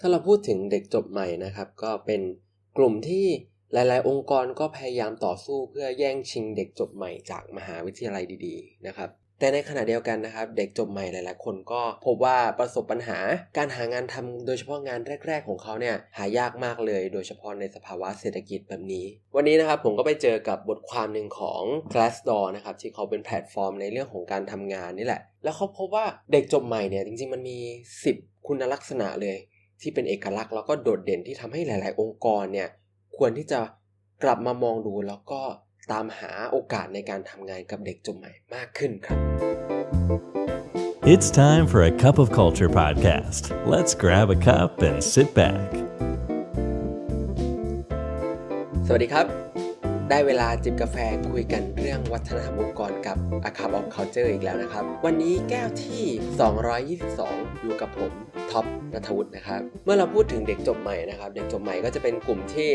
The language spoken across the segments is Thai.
ถ้าเราพูดถึงเด็กจบใหม่นะครับ ก็เป็นกลุ่มที่หลาย ๆ องค์กรก็พยายามต่อสู้เพื่อแย่งชิงเด็กจบใหม่จากมหาวิทยาลัยดี ๆ นะครับแต่ในขณะเดียวกันนะครับ เด็กจบใหม่หลาย ๆ คนก็พบว่าประสบปัญหาการหางานทำโดยเฉพาะงานแรก ๆ ของเขาเนี่ยหายากมากเลย โดยเฉพาะในสภาวะเศรษฐกิจแบบนี้ วันนี้นะครับผมก็ไปเจอกับบทความหนึ่งของ Glassdoor นะครับที่เขาเป็นแพลตฟอร์มในเรื่องของการทำงานนี่แหละ แล้วเขาพบว่าเด็กจบใหม่เนี่ยจริง ๆ มันมี 10 คุณลักษณะเลย ที่เป็นเอกลักษณ์แล้วก็โดดเด่นที่ทำให้หลาย ๆ องค์กรเนี่ยควรที่จะกลับมามองดูแล้วก็ตามหาโอกาสในการทำงานกับเด็กจบใหม่มากขึ้นครับ It's time for a Cup of Culture podcast. Let's grab a cup and sit back. สวัสดีครับ ได้เวลาจิบกาแฟคุยกันเรื่องวัฒนธรรมองค์กรกับ A Cup of Culture อีกแล้วนะครับ วันนี้แก้วที่ 222 อยู่กับผม ท็อปนัทวุฒินะครับ เมื่อเราพูดถึงเด็กจบใหม่นะครับ เด็กจบใหม่ก็จะเป็นกลุ่มที่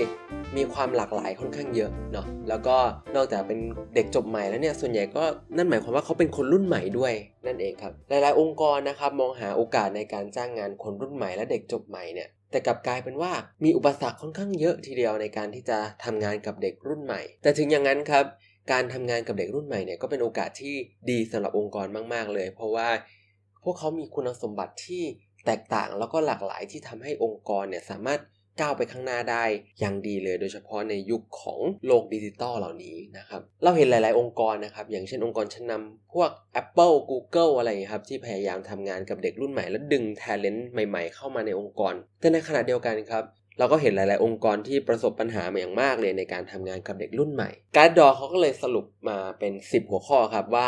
มีความหลากหลายค่อนข้างเยอะเนาะ แล้วก็นอกจากเป็นเด็กจบใหม่แล้วเนี่ย ส่วนใหญ่ก็นั่นหมายความว่าเขาเป็นคนรุ่นใหม่ด้วยนั่นเองครับ หลายๆ องค์กรนะครับมองหาโอกาสในการจ้างงานคนรุ่นใหม่และเด็กจบใหม่เนี่ยแต่กลับกลายเป็นว่ามีอุปสรรคค่อนข้างเยอะทีเดียวในการที่จะทำงานกับเด็กรุ่นใหม่ แต่ถึงอย่างนั้นครับ การทำงานกับเด็กรุ่นใหม่เนี่ยก็เป็นโอกาสที่ดีสำหรับองค์กรมาก ๆ เลย เพราะว่าพวกเขามีคุณสมบัติที่ แตกต่างแล้วก็หลากหลายที่ทำให้องค์กรเนี่ยสามารถก้าวไปข้างหน้าได้อย่างดีเลย โดยเฉพาะในยุคของโลกดิจิตอลเหล่านี้นะครับ เราเห็นหลาย ๆ องค์กรนะครับ อย่างเช่นองค์กรชั้นนำพวก Apple Google อะไรครับที่พยายามทำงานกับเด็กรุ่นใหม่ และดึง talent ใหม่ ๆ เข้ามาในองค์กร แต่ในขณะเดียวกันครับ เราก็เห็นหลาย ๆ องค์กรที่ประสบปัญหามาอย่างมากเลยในการทำงานกับเด็กรุ่นใหม่ การดอเขาก็เลยสรุปมาเป็น 10 หัวข้อครับว่า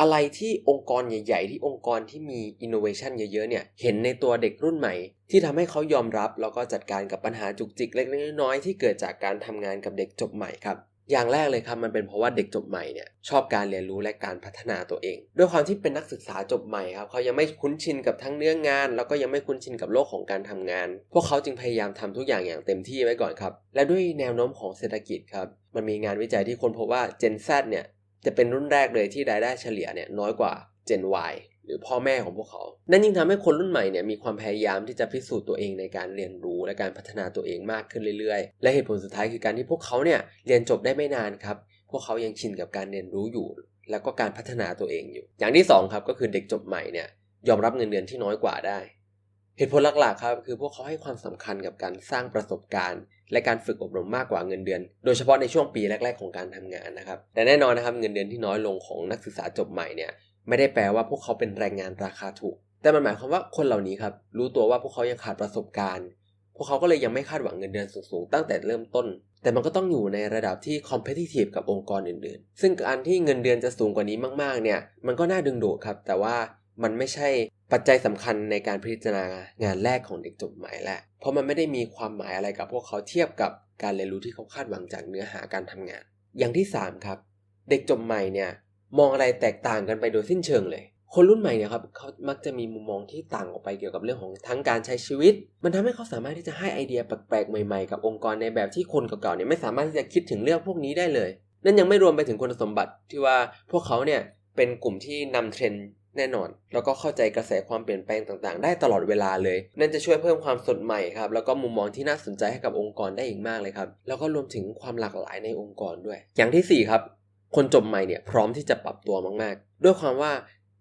อะไรที่องค์กรใหญ่ ๆ ที่องค์กรที่มีอินโนเวชันเยอะๆเนี่ยเห็นในตัวเด็กรุ่นใหม่ ที่ทำให้เขายอมรับแล้วก็จัดการกับปัญหาจุกจิกเล็กๆน้อยๆที่เกิดจากการทำงานกับเด็กจบใหม่ครับอย่างแรกเลยครับมันเป็นเพราะว่าเด็กจบใหม่เนี่ยชอบการเรียนรู้และการพัฒนาตัวเอง ด้วยความที่เป็นนักศึกษาจบใหม่ครับเขายังไม่คุ้นชินกับทั้งเนื้องาน แล้วก็ยังไม่คุ้นชินกับโลกของการทำงาน พวกเขาจึงพยายามทำทุกอย่างอย่างเต็มที่ไว้ก่อนครับ และด้วยแนวโน้มของเศรษฐกิจครับมันมีงานวิจัยที่คนพบว่า Gen Z เนี่ย จะเป็นรุ่นแรกเลยที่รายได้เฉลี่ยเนี่ยน้อยกว่า Gen Y หรือพ่อแม่ของพวกเขา นั่นยิ่งทำให้คนรุ่นใหม่เนี่ยมีความพยายามที่จะพิสูจน์ตัวเองในการเรียนรู้และการพัฒนาตัวเองมากขึ้นเรื่อยๆ และเหตุผลสุดท้ายคือการที่พวกเขาเนี่ยเรียนจบได้ไม่นานครับ พวกเขายังชินกับการเรียนรู้อยู่ แล้วก็การพัฒนาตัวเองอยู่ อย่างที่2ครับก็คือเด็กจบใหม่เนี่ยยอมรับเงินเดือนที่น้อยกว่าได้ เหตุผลหลักๆครับคือพวกเขาให้ความสำคัญกับการสร้างประสบการณ์ และการฝึกอบรมมากกว่าเงินเดือน โดยเฉพาะในช่วงปีแรก ๆ ของการทำงานนะครับแต่แน่นอนนะครับเงินเดือนที่น้อยลงของนักศึกษาจบใหม่เนี่ยไม่ได้แปลว่าพวกเขาเป็นแรงงานราคาถูก แต่มันหมายความว่าคนเหล่านี้ครับรู้ตัวว่าพวกเขายังขาดประสบการณ์ พวกเขาก็เลยยังไม่คาดหวังเงินเดือนสูงๆตั้งแต่เริ่มต้น แต่มันก็ต้องอยู่ในระดับที่ competitive กับองค์กรอื่นๆ ซึ่งการที่เงินเดือนจะสูงกว่านี้มากๆเนี่ยมันก็น่าดึงดูดครับแต่ว่ามันไม่ใช่ ปัจจัยสำคัญในการพิจารณางานแรกของเด็กจบใหม่แหละ เพราะมันไม่ได้มีความหมายอะไรกับพวกเขาเทียบกับการเรียนรู้ที่เขาคาดหวังจากเนื้อหาการทำงาน อย่างที่ 3 ครับ เด็กจบใหม่เนี่ยมองอะไรแตกต่างกันไปโดยสิ้นเชิงเลย คนรุ่นใหม่เนี่ยครับเขามักจะมีมุมมองที่ต่างออกไปเกี่ยวกับเรื่องของทั้งการใช้ชีวิต มันทำให้เขาสามารถที่จะให้ไอเดียแปลกๆใหม่ๆ กับองค์กรในแบบที่คนเก่าๆเนี่ยไม่สามารถที่จะคิดถึงเรื่องพวกนี้ได้เลย นั่นยังไม่รวมไปถึงคุณสมบัติที่ว่าพวกเขาเนี่ยเป็นกลุ่มที่นำเทรนด์ แน่นอน แล้วก็เข้าใจกระแสความเปลี่ยนแปลงต่างๆ ได้ตลอดเวลาเลย นั่นจะช่วยเพิ่มความสดใหม่ครับ แล้วก็มุมมองที่น่าสนใจให้กับองค์กรได้อีกมากเลยครับ แล้วก็รวมถึงความหลากหลายในองค์กรด้วย อย่างที่4ครับ คนจบใหม่เนี่ยพร้อมที่จะปรับตัวมากๆ ด้วยความว่า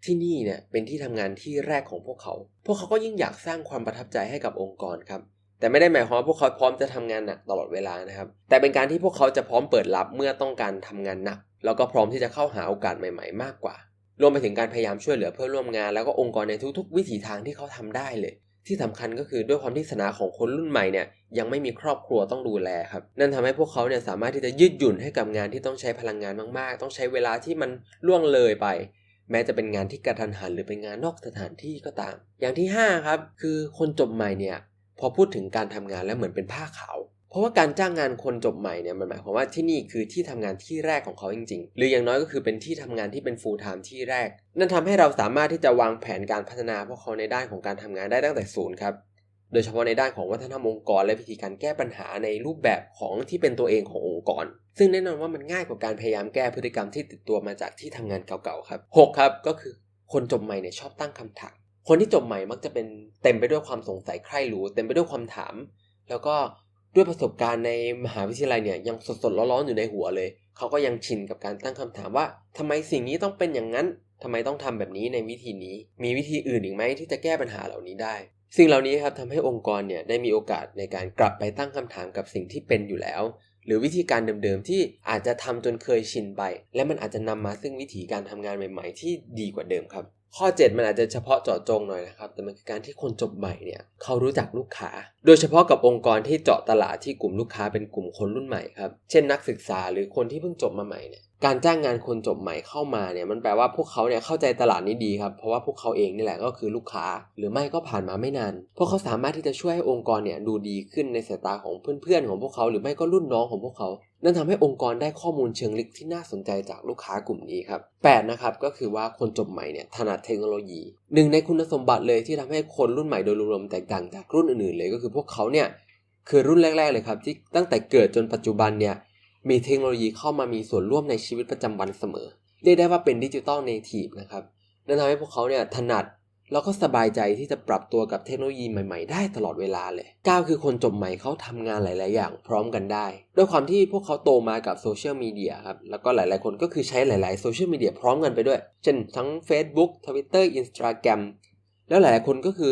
ที่นี่เนี่ยเป็นที่ทำงานที่แรกของพวกเขา พวกเขาก็ยิ่งอยากสร้างความประทับใจให้กับองค์กรครับ แต่ไม่ได้หมายความว่าพวกเขาพร้อมจะทำงานหนักตลอดเวลานะครับ แต่เป็นการที่พวกเขาจะพร้อมเปิดรับเมื่อต้องการทำงานหนัก แล้วก็พร้อมที่จะเข้าหาโอกาสใหม่ ๆ มากกว่า รวมไปถึงการพยายามช่วยเหลือเพื่อนร่วมงาน แล้วก็องค์กรในทุกๆ วิถีทางที่เขาทำได้เลย ที่สำคัญก็คือด้วยความที่สนาของคนรุ่นใหม่เนี่ยยังไม่มีครอบครัวต้องดูแลครับ นั่นทำให้พวกเขาเนี่ยสามารถที่จะยืดหยุ่นให้กับงานที่ต้องใช้พลังงานมากๆ ต้องใช้เวลาที่มันล่วงเลยไป แม้จะเป็นงานที่กระทันหันหรือเป็นงานนอกสถานที่ก็ตาม อย่างที่5ครับคือคนจบใหม่เนี่ยพอพูดถึงการทำงานแล้วเหมือนเป็นผ้าขาว ราะว่าการจ้างงานคนจบใหม่เนี่ยมันหมายความว่าที่นี่คือที่ทำงานที่แรกของเขาจริง ๆ หรืออย่างน้อยก็คือเป็นที่ทำงานที่เป็น full time ที่แรก นั่นทำให้เราสามารถที่จะวางแผนการพัฒนาพวกเขาในด้านของการทำงานได้ตั้งแต่ศูนย์ครับโดยเฉพาะในด้านของวัฒนธรรมองค์กร และวิธีการแก้ปัญหาในรูปแบบของที่เป็นตัวเองขององค์กร ซึ่งแน่นอนว่ามันง่ายกว่าการพยายามแก้พฤติกรรมที่ติดตัวมาจากที่ทำงานเก่าๆครับ6ครับก็คือคนจบใหม่เนี่ยชอบตั้งคำถามคนที่จบใหม่มักจะเป็นเต็มไปด้วยความสงสัยใคร่รู้ เต็มไปด้วยความถาม แล้วก็ ด้วยประสบการณ์ในมหาวิทยาลัยเนี่ยยังสดๆร้อนๆอยู่ในหัวเลย เขาก็ยังชินกับการตั้งคำถามว่าทำไมสิ่งนี้ต้องเป็นอย่างนั้นทำไมต้องทำแบบนี้ในวิธีนี้ มีวิธีอื่นอีกไหมที่จะแก้ปัญหาเหล่านี้ได้ สิ่งเหล่านี้ครับทำให้องค์กรเนี่ยได้มีโอกาสในการกลับไปตั้งคำถามกับสิ่งที่เป็นอยู่แล้ว หรือวิธีการเดิมๆที่อาจจะทำจนเคยชินไป และมันอาจจะนำมาซึ่งวิธีการทำงานใหม่ ๆ ที่ดีกว่าเดิมครับข้อ 7 มันอาจจะเฉพาะเจาะจงหน่อยนะครับ แต่มันคือการที่คนจบใหม่เนี่ยเขารู้จักลูกค้า โดยเฉพาะกับองค์กรที่เจาะตลาดที่กลุ่มลูกค้าเป็นกลุ่มคนรุ่นใหม่ครับ เช่นนักศึกษาหรือคนที่เพิ่งจบมาใหม่เนี่ย การจ้างงานคนจบใหม่เข้ามาเนี่ยมันแปลว่าพวกเขาเนี่ยเข้าใจตลาดนี้ดีครับ เพราะว่าพวกเขาเองนี่แหละก็คือลูกค้า หรือไม่ก็ผ่านมาไม่นาน พวกเขาสามารถที่จะช่วยให้องค์กรเนี่ยดูดีขึ้นในสายตาของเพื่อนๆของพวกเขา หรือไม่ก็รุ่นน้องของพวกเขานั่นทำให้องค์กรได้ข้อมูลเชิงลึกที่น่าสนใจจากลูกค้ากลุ่มนี้ครับ8นะครับก็คือว่าคนจบใหม่เนี่ยถนัดเทคโนโลยี หนึ่งในคุณสมบัติเลยที่ทำให้คนรุ่นใหม่โดยรวมแตกต่างจากรุ่นอื่นๆเลยก็คือพวกเขาเนี่ยคือรุ่นแรก ๆเลยครับที่ตั้งแต่เกิดจนปัจจุบันเนี่ยมีเทคโนโลยีเข้ามามีส่วนร่วมในชีวิตประจำวันเสมอเรียกได้ว่าเป็นดิจิตอลเนทีฟนะครับนั่นทำให้พวกเขาเนี่ยถนัด แล้วก็สบายใจที่จะปรับตัวกับเทคโนโลยีใหม่ๆ ได้ตลอดเวลาเลย9คือคนจบใหม่เขาทำงานหลาย ๆ อย่างพร้อมกันได้ ด้วยความที่พวกเขาโตมากับโซเชียลมีเดียครับ แล้วก็หลาย ๆ คนก็คือใช้หลาย ๆ โซเชียลมีเดียพร้อมกันไปด้วย เช่นทั้ง Facebook Twitter Instagram แล้วหลาย ๆ คนก็คือ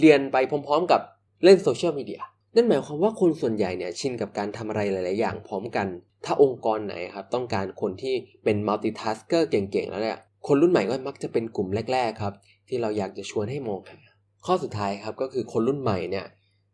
เรียนไปพร้อม ๆ กับเล่นโซเชียลมีเดีย นั่นหมายความว่าคนส่วนใหญ่เนี่ยชินกับการทำอะไรหลาย ๆ อย่างพร้อมกัน ถ้าองค์กรไหนครับต้องการคนที่เป็น multitasker เก่ง ๆ แล้วเนี่ยคนรุ่นใหม่ก็มักจะเป็นกลุ่มแรก ๆ ครับ ที่เราอยากจะชวนให้มองหาข้อสุดท้ายครับก็คือคนรุ่นใหม่เนี่ย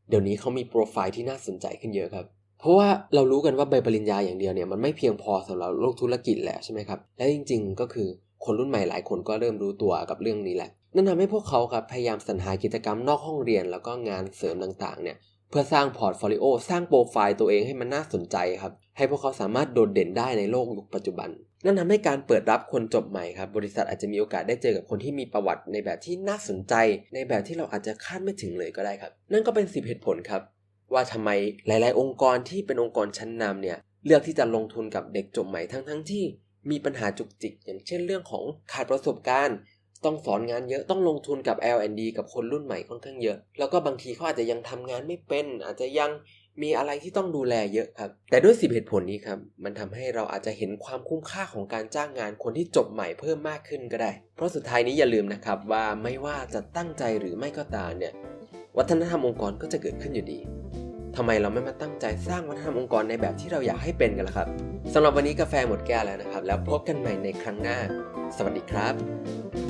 เดี๋ยวนี้เขามีโปรไฟล์ที่น่าสนใจขึ้นเยอะครับ เพราะว่าเรารู้กันว่าใบปริญญาอย่างเดียวเนี่ยมันไม่เพียงพอสำหรับโลกธุรกิจแหละใช่ไหมครับ และจริง ๆ ก็คือคนรุ่นใหม่หลายคนก็เริ่มรู้ตัวกับเรื่องนี้แหละ นั่นทำให้พวกเขาครับพยายามสรรหากิจกรรมนอกห้องเรียน แล้วก็งานเสริมต่างๆเนี่ยเพื่อสร้างพอร์ตโฟลิโอสร้างโปรไฟล์ตัวเองให้มันน่าสนใจครับ ให้พวกเขาสามารถโดดเด่นได้ในโลกยุคปัจจุบัน นั่นทำให้การเปิดรับคนจบใหม่ครับ บริษัทอาจจะมีโอกาสได้เจอกับคนที่มีประวัติในแบบที่น่าสนใจ ในแบบที่เราอาจจะคาดไม่ถึงเลยก็ได้ครับ นั่นก็เป็น10เหตุผลครับ ว่าทำไมหลาย ๆ องค์กรที่เป็นองค์กรชั้นนำเนี่ยเลือกที่จะลงทุนกับเด็กจบใหม่ทั้งๆที่มีปัญหาจุกจิก อย่างเช่นเรื่องของขาดประสบการณ์ ต้องสอนงานเยอะต้องลงทุนกับ L&D กับคนรุ่นใหม่ค่อนข้างเยอะ แล้วก็บางทีเขาอาจจะยังทำงานไม่เป็น อาจจะยัง มีอะไรที่ต้องดูแลเยอะครับ แต่ด้วยสิบเหตุผลนี้ครับ มันทำให้เราอาจจะเห็นความคุ้มค่าของการจ้างงานคนที่จบใหม่เพิ่มมากขึ้นก็ได้ เพราะสุดท้ายนี้อย่าลืมนะครับว่าไม่ว่าจะตั้งใจหรือไม่ก็ตามเนี่ย วัฒนธรรมองค์กรก็จะเกิดขึ้นอยู่ดีทำไมเราไม่มาตั้งใจสร้างวัฒนธรรมองค์กรในแบบที่เราอยากให้เป็นกันล่ะครับสำหรับวันนี้กาแฟหมดแก้วแล้วนะครับ แล้วพบกันใหม่ในครั้งหน้า สวัสดีครับ